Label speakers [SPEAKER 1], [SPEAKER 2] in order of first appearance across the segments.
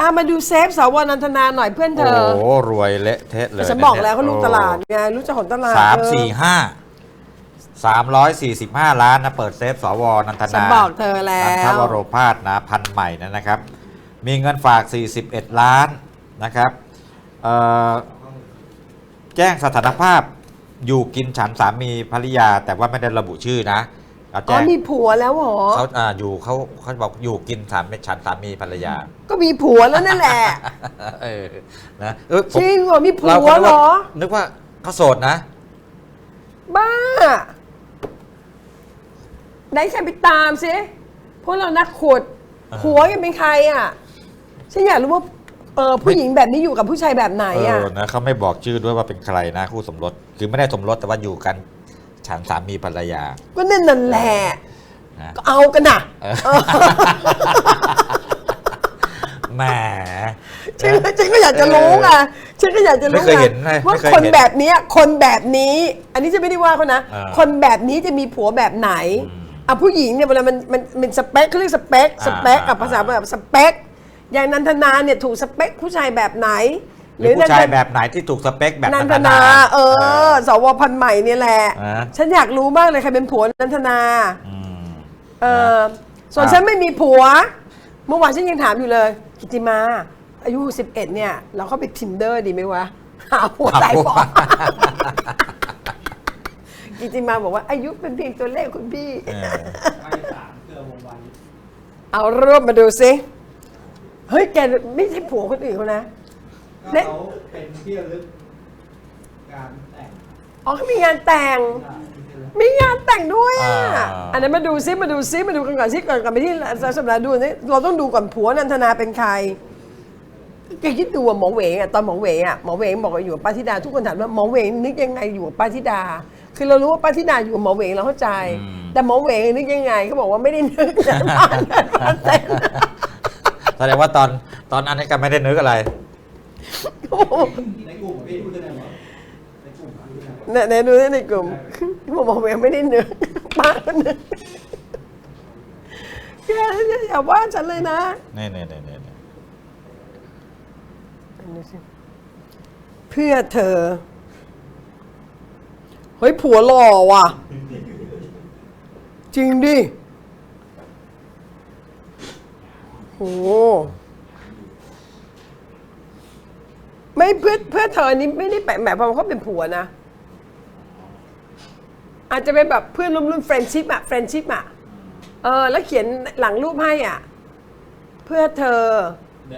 [SPEAKER 1] อะมาดูเซฟสวนันทนาหน่อยเพื่อนเธ
[SPEAKER 2] โอ้
[SPEAKER 1] อ
[SPEAKER 2] โหรวยเละเทะเลย
[SPEAKER 1] ฉันบอกแล้วเขา
[SPEAKER 2] นี่
[SPEAKER 1] ลู
[SPEAKER 2] ย
[SPEAKER 1] กตลาดไงรู้เจ้าของตลาด
[SPEAKER 2] สาม
[SPEAKER 1] เออ
[SPEAKER 2] สี่ห้าสามร้อยสี่สิบห้าล้านนะเปิดเซฟสวนันท
[SPEAKER 1] ฉัน
[SPEAKER 2] นา
[SPEAKER 1] บอกเธอแล้
[SPEAKER 2] นันท
[SPEAKER 1] ว
[SPEAKER 2] วโรพาสนะพันใหม่นะนะครับ มีเงินฝาก 41 ล้านนะครับเอ่อแจ้งสถานภาพอยู่กินฉันสามีภริยา แต่ว่าไม่ได้ระบุชื่อนะ เขา
[SPEAKER 1] อ๋
[SPEAKER 2] แจ้
[SPEAKER 1] องมีผัวแล้วเหรอ
[SPEAKER 2] เขาอ่าอยู่เขาเขาบอกอยู่กินสามฉันสามีภรรยา
[SPEAKER 1] ก็มีผัวแล้วนั่นแหละ
[SPEAKER 2] เออนะเออผม
[SPEAKER 1] จริงเหรอมีผั
[SPEAKER 2] เรา
[SPEAKER 1] ว
[SPEAKER 2] ก็นึก
[SPEAKER 1] เหร
[SPEAKER 2] ว่า
[SPEAKER 1] อ
[SPEAKER 2] นึกว่าเขาโสดนะ
[SPEAKER 1] บ้า ไหนฉันไปตามสิพวกเรานักขุด
[SPEAKER 2] อ่า
[SPEAKER 1] ผัวยังเป็นใครอะฉันอยากรู้ว่าเออผู้หญิงแบบนี้อยู่กับผู้ชายแบบไหน
[SPEAKER 2] เอ
[SPEAKER 1] อะ
[SPEAKER 2] อนะเขาไม่บอกชื่อด้วยว่าเป็นใครนะคู่สมรสคือไม่ได้สมรสแต่ว่าอยู่กัน ฉันสามีภรรยา
[SPEAKER 1] ก็นั่นนั่นแหละ
[SPEAKER 2] นะ
[SPEAKER 1] ก็เอากันน่ะ
[SPEAKER 2] เออแหม
[SPEAKER 1] ฉันฉันก็อยากจะรู้ไงฉันก็อยากจะรู้
[SPEAKER 2] ไม่เคย
[SPEAKER 1] ไง
[SPEAKER 2] เห็นเลย
[SPEAKER 1] ว่า
[SPEAKER 2] ไม่เคย
[SPEAKER 1] คน
[SPEAKER 2] เห็น
[SPEAKER 1] แบบเนี้ยคนแบบนี้ อันนี้ฉันไม่ได้ว่าเขานะ
[SPEAKER 2] อ่า
[SPEAKER 1] คนแบบนี้จะมีผัวแบบไหน
[SPEAKER 2] อืม
[SPEAKER 1] อะผู้หญิงเนี่ยเวลามันมันเป็นสเปคเขาเรียกสเปคสเปค
[SPEAKER 2] อ่า
[SPEAKER 1] กับภาษาแบบสเปคอย่างนันทนาเนี่ยถูกสเปคผู้ชายแบบไหน
[SPEAKER 2] หรือผู้ชาย
[SPEAKER 1] นันท
[SPEAKER 2] แบบไหนที่ถูกสเปคแบบ
[SPEAKER 1] นันท
[SPEAKER 2] ท
[SPEAKER 1] นา เออ สวพันธุ์ใหม่เนี่ยแหละ
[SPEAKER 2] อ่า
[SPEAKER 1] ฉันอยากรู้มากเลยใครเป็นผัวนันทนา
[SPEAKER 2] อืม
[SPEAKER 1] เออส่วน
[SPEAKER 2] อ่า
[SPEAKER 1] ฉันไม่มีผัว เมื่อวานฉันยังถามอยู่เลย กิติมา อายุ 11 เนี่ย เราเข้าไปทินเดอร์ดีไหมวะ หาผัวตายฟองกิติมาบอกว่าอายุเป็นเพียงตัวเลขคุณพี่
[SPEAKER 2] เออ
[SPEAKER 3] ไปสามเกลือวงวัน
[SPEAKER 1] เอารูปมาดูซิเฮ้ย แกไม่ใช่ผัวคนอื่นเขานะ
[SPEAKER 3] ก็
[SPEAKER 1] เนี่ย
[SPEAKER 3] เขาเป็นที่ระลึกการแต่ง
[SPEAKER 1] อ๋อเขามีงานแต่ง
[SPEAKER 3] อ่าที่ระลึก
[SPEAKER 1] มีงานแต่งด้วยอะ
[SPEAKER 2] อ่า
[SPEAKER 1] อันนั้นมาดูซิมาดูซิมาดูกันก่อนซิก่อนก่อนไปที่สัปดาห์ดูนี่เราต้องดูก่อนผัวนันทนาเป็นใครแกคิดดูว่าหมอเหวงอะตอนหมอเหวงอะหมอเหวงบอกว่าอยู่กับป้าธิดาทุกคนถามว่าหมอเหวงนึกยังไงอยู่กับป้าธิดา คือเรารู้ว่าป้าธิดาอยู่กับหมอเหวงเราเข้าใจแต่หมอเหวงนึกยังไงเขาบอกว่าไม่ได้นึกนะบ้านนั้นบ้านเต้น
[SPEAKER 2] แสดงว่าตอนตอนอันนี้ก็ไม่ได้นึกอะไร
[SPEAKER 3] ในกลุ่มพี่พูดได้ไหมในกลุ่มพูดได้ไหม
[SPEAKER 1] เนี่ยเนี่ยดูในกลุ่มบอกหมอเหวงไม่ได้นึกป้าก็นึกแกอย่าว่าฉันเลยนะ
[SPEAKER 2] นี่นี่นี่นี่นี่
[SPEAKER 1] เพื่อเธอ เฮ้ยผัวหล่อว่ะ จริงดิโห ไม่เพื่อเพื่อเธอนี่ไม่ได้แปลหมายความว่าเขาเป็นผัวนะ อาจจะเป็นแบบเพื่อนร่วมรุ่นเฟรนชิพอะเฟรนชิพอะเออ แล้วเขียนหลังรูปให้อะ เพื่อเธอ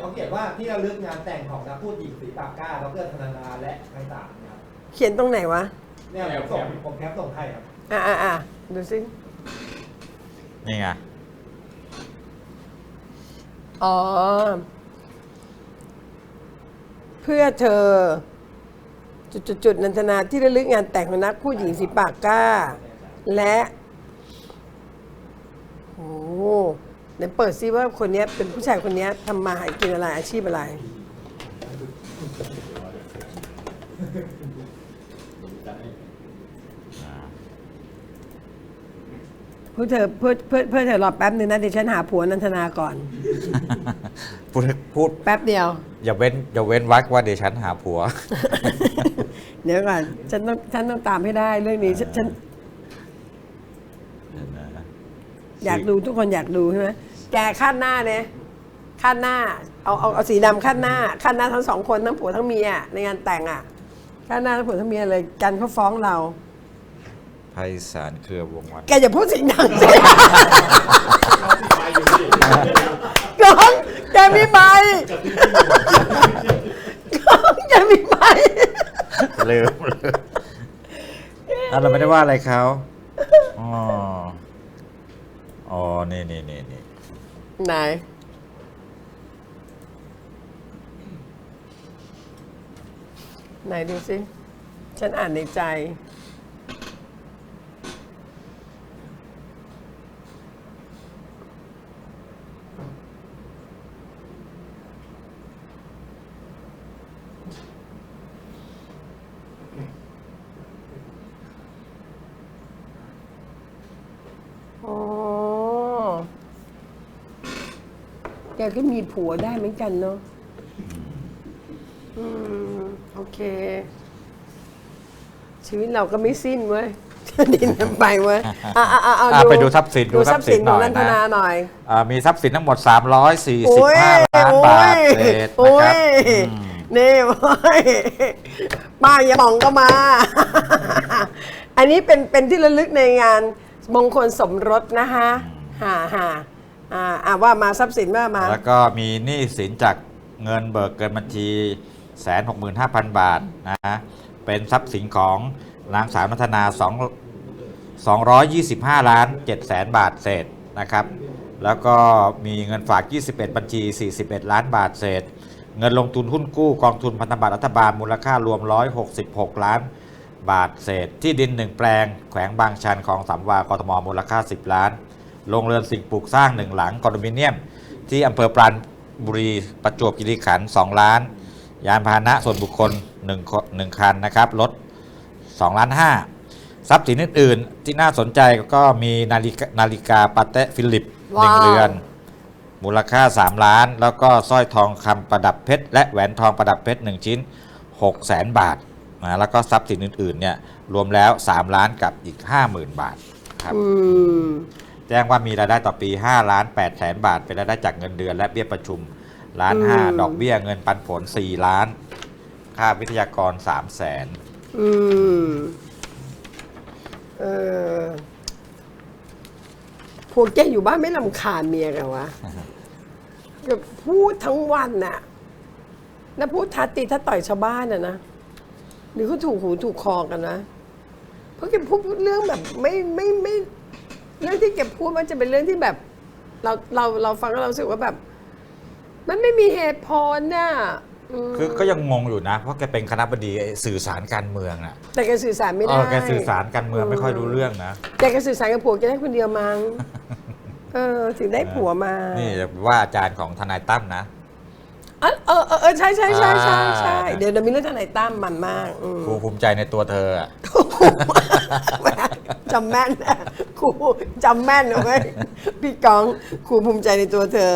[SPEAKER 3] เขาเขียนว่าที่ระลึกงานแต่งของนักพูดหญิงสีปากกล้าดรธนานาและไพศาลนะครับ
[SPEAKER 1] เขียนตรงไหนวะ
[SPEAKER 3] เนี่ยผมส่งผมแคปส่งให้ครับ
[SPEAKER 1] อะอะอะดูสิ
[SPEAKER 2] นี่ไง
[SPEAKER 1] อ๋อ เพื่อเธอ จุดจุดจุดนันทนาที่ระลึกงานแต่งของนักผู้หญิงสีปากก้า และโอ้เดี๋ยวเปิดซิว่าคนนี้เป็นผู้ชายคนนี้ทำมาหากินอะไรอาชีพอะไร เพื่อเธอเพื่อเพื่อเพื่อเธอรอแป๊บหนึ่งนะเดี๋ยวฉันหาผัวนันทนาก่อน
[SPEAKER 2] พูดพูด
[SPEAKER 1] แป๊บเดียว
[SPEAKER 2] อย่าเว้นอย่าเว้นวักว่าเดี๋ยวฉันหาผัว
[SPEAKER 1] เดี๋ยวก่อนฉันต้องฉันต้องตามให้ได้เรื่องนี้ฉันฉันอยากดูทุกคนอยากดูใช่ไหมแกคาดหน้าเนี่ยคาดหน้า เอาเอาเอาสีดำคาดหน้าคาดหน้าทั้งสองคนทั้งผัวทั้งเมียในงานแต่งอะคาดหน้าทั้งผัวทั้งเมียเลยกันเขาฟ้องเรา
[SPEAKER 2] ไพศาลเครือวงวัน
[SPEAKER 1] แกอย่าพูดเสียงดังสิ ก้องแกมีไมค์ก้องแกมีไมค์
[SPEAKER 2] ลืมลืมอะเราไม่ได้ว่าอะไรเขาอ๋ออ๋อนี่นี่นี่นี่
[SPEAKER 1] ไหนไหนดูสิ ฉันอ่านในใจ กก็มีผัวได้เหมือนกันเนาะอืม โอเค ชีวิตเราก็ไม่สิ้นเว้ย ดินกันไปเว้ยอะอะอะเอา
[SPEAKER 2] อะไปดูทรัพย์สิน
[SPEAKER 1] ดูทรัพย์สิน
[SPEAKER 2] ดู
[SPEAKER 1] ของ
[SPEAKER 2] ทรั
[SPEAKER 1] นั
[SPEAKER 2] พย์สินหน่อย
[SPEAKER 1] นทนา
[SPEAKER 2] นะ
[SPEAKER 1] หน่อย
[SPEAKER 2] อ่ามีทรัพย์สินทั้งหมด
[SPEAKER 1] โอ้ย
[SPEAKER 2] 345 ล้านบาทเศษ
[SPEAKER 1] โอ้
[SPEAKER 2] นะครับ
[SPEAKER 1] ย
[SPEAKER 2] อืม
[SPEAKER 1] นี่โอ้ยป้ายาหมองก็มา อันนี้เป็นเป็นที่ระลึกในงานมงคลสมรสนะคะฮ่าฮ่า อ่าอ่าว่ามาทรัพย์สินว่ามา
[SPEAKER 2] แล้วก็มีหนี้สินจากเงินเบิกเกินบัญชีแสนหกหมื่นห้าพันบาทนะเป็นทรัพย์สินของนางสาวนัทนา2 225 ล้าน7แสนบาทเศษนะครับ แล้วก็มีเงินฝาก 21 บัญชี 41 ล้านบาทเศษ เงินลงทุนหุ้นกู้กองทุนพันธบัตรรัฐบาลมูลค่ารวม 166 ล้านบาทเศษ ที่ดิน 1 แปลง แขวงบางชันของสามวากทมมูลค่า 10 ล้าน โรงเรือนสิ่งปลูกสร้าง1หลังคอนโดมิเนียม ที่อำเภอปราณบุรีประจวบคีรีขันธ์2ล้าน ยานพาหนะส่วนบุคคล1คน1คันนะครับรถ2ล้าน5ทรัพย์สินอื่นๆ ที่น่าสนใจก็มีนาฬิกานาฬิกาปาเต้ฟิลิปหนึ่ง
[SPEAKER 1] ว้าว
[SPEAKER 2] เรือน มูลค่า 3 ล้าน แล้วก็สร้อยทองคำประดับเพชร และแหวนทองประดับเพชร 1 ชิ้น6แสนบาทนะแล้วก็ทรัพย์สินอื่นๆเนี่ยรวมแล้ว 3 ล้านกับอีก 50,000 บาทครับ
[SPEAKER 1] อืม
[SPEAKER 2] แจ้งว่ามีรายได้ต่อปี5ล้าน8แสนบาท เป็นรายได้จากเงินเดือน และเบี้ยประชุมล้านห้า
[SPEAKER 1] อืม
[SPEAKER 2] ดอกเบี้ยเงินปันผล 4 ล้าน ค่าวิทยากร3แสน
[SPEAKER 1] อืมเออพวกแกอยู่บ้านไม่ลำคาญเมียกันวะก็พูดทั้งวันน่ะแล้วพูดทัดตีทัดต่อยชาวบ้านน่ะนะหรือเขาถูกหูถูกคอกันนะ เพราะแกพูดเรื่องแบบไม่ไม่ไม่ เรื่องที่แกพูดมันจะเป็นเรื่องที่แบบเราเราเราฟังแล้วเรารู้สึกว่าแบบ มันไม่มีเหตุผลน่ะม
[SPEAKER 2] คือก็ยังงงอยู่นะ เพราะแกเป็นคณะบดีไอ้สื่อสารการเมืองน่ะ
[SPEAKER 1] แต่แกสื่อสารไม่
[SPEAKER 2] เอ
[SPEAKER 1] ได้
[SPEAKER 2] อแกสื่อสารการเมืองไม่ค่อยรู้เรื่องนะ
[SPEAKER 1] แต่แกสื่อสารกับผัวแกได้คนเดียวมั้ง เออ ถึงได้ผัวมา
[SPEAKER 2] นี่ว่าอาจารย์ของทนายตั้มนะ
[SPEAKER 1] เออเออเออเออใช่ใช่ใช่ใช่ใช่
[SPEAKER 2] อ่า
[SPEAKER 1] เดี๋ยวเดี๋ยวมีเรื่องทนายตั้มมันมากอืม
[SPEAKER 2] ครูภูมิใจในตัวเธออะ ครู
[SPEAKER 1] จำแม่นนะครูจำแม่นนะเว้ยพี่กองครูภูมิใจในตัวเธอ